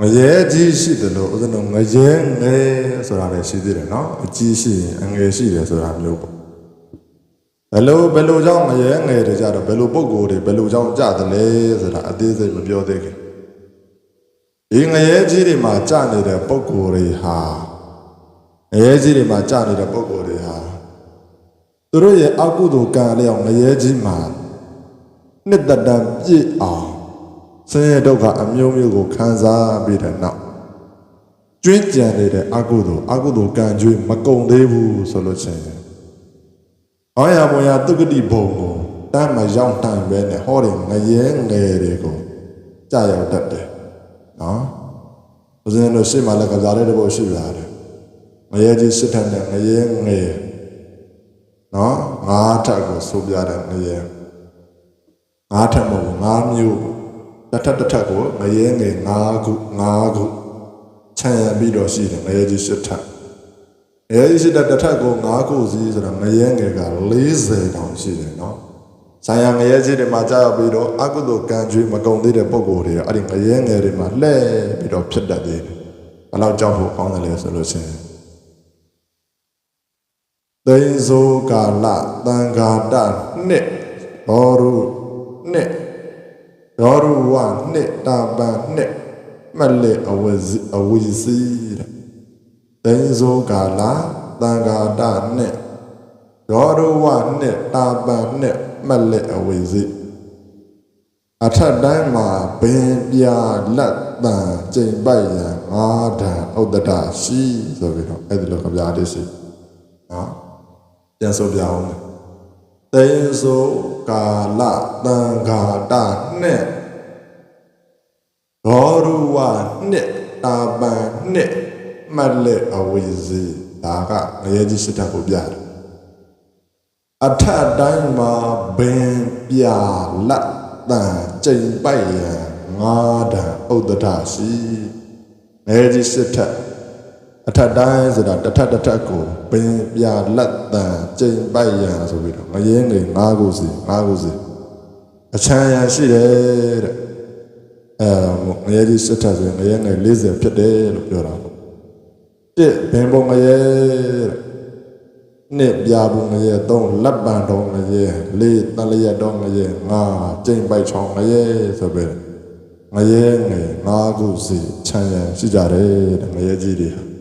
ငရဲကြီးရှိတယ်လို့ဦးဇင်းတို့ငရဲငယ်ဆိုတာလည်းရှိသေးတယ်နော်အကြီးရှိရင်အငယ်ရှိတယ်ဆိုတာမျိုးပေါ့ဘယ်လိုဘယ်လိုကြောင့်ငရဲငယ်တွေကြတော့ဘယ်လိုပုံကိုယ်တွေဘယ်လိုကြောင့်ကြတယ်လဲဆိုတာအသေးစိတ်မပြောသေးခင်ဒီငရဲကြီးတွေမှာကြနေတဲ့ပုံကိုယ်တွေဟာငရဲကြီးတွေမှာကြနေတဲ့ပုံကိုယ်တွေဟာသူတို့ရဲ့အကုသိုလ်ကံအလျောက်ငရဲကြီးမှာနှစ်သက်တမ်းပြည့်အောင် ဆင်းရဲဒုက္ခအမျိုးမျိုးကိုခံစားပြီးတဲ့နောက်ကျွင်းကြံနေတဲ့အကုသိုလ်အကုသိုလ်ကံကြွေးမကုံသေးဘူးဆိုလို့ချင်းအောရမွန်ရတုဂတိဘုံကိုတမ်းမရောက်တမ်းပဲနဲ့ဟောတယ်ငရဲငယ်တွေကိုကြာရောက်တတ်တယ်နော်ဦးဇင်းတို့ရှေ့မှာလည်းကစားတဲ့တဘောရှိရတယ်ငရဲကြီးစစ်ထက်တဲ့ငရဲငယ်နော်ငါးထပ်ကိုဆိုပြတဲ့ငရဲငါးထပ်မဟုတ်ဘူးငါးမျိုးပေါ့ တစ်ထပ်တစ်ထပ်ကိုငရဲငယ်၅ခု၅ခုခြံရံပြီးတော့ရှိတယ်ငရဲကြီး၈ထပ်ငရဲကြီး၈ထပ်တစ်ထပ်ကို၅ခုစီးဆိုတာငရဲငယ်က40တောင်ရှိတယ်နော်ဆိုင်ရငရဲကြီးတွေမှာကြာရောက်ပြီးတော့အကုသိုလ်ကံကြွေးမကုံသေးတဲ့ပုံကိုယ်တွေအဲ့ဒီငရဲငယ်တွေမှာလှဲ့ပြီးတော့ဖြစ်တတ်သေးတယ်ဘယ်တော့ကြောက်ဖို့ကောင်းတယ်လဲဆိုလို့ရှိရင်သိန်းစိုးကာလတန်ဃာတနှစ်ဘောရုနှစ် ရောရဝနှစ်တာပန်နှစ်မလက်အဝဇအဝီစီတဲ့ဒိန်ဇောကာလာတန်ဃာတနှစ်ရောရဝနှစ်တာပန်နှစ်မလက်အဝီစီအထက်တိုင်းမှာဘင်ပြလက်တန်ကျိန်ပိုက်ရန်ငါးဓာတ်ဥဒ္ဒတရှိဆိုပြီးတော့အဲ့ဒီလိုကြပြလေးရှိနော်ပြန်ဆိုပြအောင်မယ် သေဆိုကာလတံဃာတနှစ်ရောရဝနှစ်တာပန်နှစ်မလက်အဝီစီဒါကငရဲကြီးစစ်တပ်ကိုပြတယ်အထက်တိုင်းမှာဘင်ပြလက်တန်ကျိန်ပိုက်ရန်ငါးတန်ဥဒ္ဒတရှိငရဲကြီးစစ်တပ် အထက်တိုင်းဆိုတာတစ်ထပ်တစ်ထပ်ကိုပင်ပြလက်တန်ကျိန်ပိုက်ရန်ဆိုပြီးတော့ငရဲငယ်၅ခုစီ၅ခုစီအချမ်းရန်ရှိတယ်တဲ့အဲငရဲကြီးစစ်ထပ်ဆိုရင်ငရဲငယ်40ဖြစ်တယ်လို့ပြောတာပေါ့တစ်ဘင်ပုံငရဲတဲ့နှစ်ပြပုံငရဲသုံးလက်ပံတော်ငရဲလေးတလျက်တော်ငရဲငါကျိန်ပိုက်ချောင်းငရဲဆိုပြီးတော့ငရဲငယ်၅ခုစီချမ်းရန်ရှိကြတယ်တဲ့ငရဲကြီးတွေဟာ